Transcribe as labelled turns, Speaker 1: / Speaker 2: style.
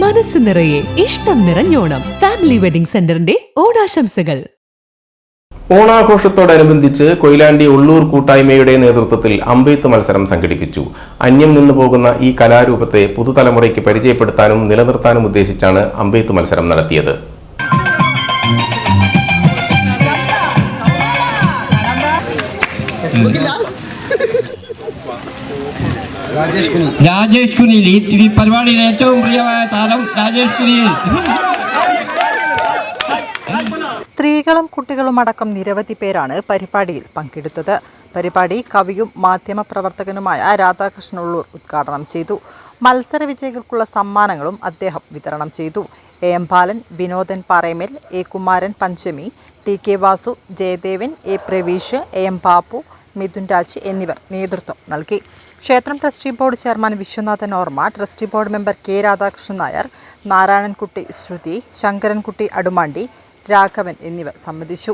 Speaker 1: മനസ്സ് നിറയെ ഇഷ്ടം നിറഞ്ഞോണം. ഫാമിലി വെഡിംഗ് സെന്ററിന്റെ ഓണാശംസകൾ.
Speaker 2: ഓണാഘോഷത്തോടനുബന്ധിച്ച് കൊയിലാണ്ടി ഉള്ളൂർ കൂട്ടായ്മയുടെ നേതൃത്വത്തിൽ അമ്പെയ്ത്ത് മത്സരം സംഘടിപ്പിച്ചു. അന്യം നിന്നു പോകുന്ന ഈ കലാരൂപത്തെ പുതുതലമുറയ്ക്ക് പരിചയപ്പെടുത്താനും നിലനിർത്താനും ഉദ്ദേശിച്ചാണ് അമ്പെയ്ത്ത് മത്സരം നടത്തിയത്.
Speaker 3: രാജേഷ് കുനിൽ ഈ പരിപാടിയിൽ ഏറ്റവും പ്രിയമായ താരം രാജേഷ് കുനിൽ
Speaker 4: സ്ത്രീകളും കുട്ടികളും അടക്കം നിരവധി പേരാണ് പരിപാടിയിൽ പങ്കെടുത്തത്. പരിപാടി കവിയും മാധ്യമപ്രവർത്തകനുമായ രാധാകൃഷ്ണ ഉള്ളൂർ ഉദ്ഘാടനം ചെയ്തു. മത്സര വിജയികൾക്കുള്ള സമ്മാനങ്ങളും അദ്ദേഹം വിതരണം ചെയ്തു. A M Balan Vinodan Paremel A Kumaran Panchami T K Vasu Jayadevan A Praveesh A M Babu Mithun Raj എന്നിവർ നേതൃത്വം നൽകി. ക്ഷേത്രം ട്രസ്റ്റി ബോർഡ് ചെയർമാൻ വിശ്വനാഥൻ ഓർമ്മ trustee board member K Radhakrishnan Nair Narayanankutty Sruthi Sankarankutty Adumandi Raghavan എന്നിവർ സംബന്ധിച്ചു.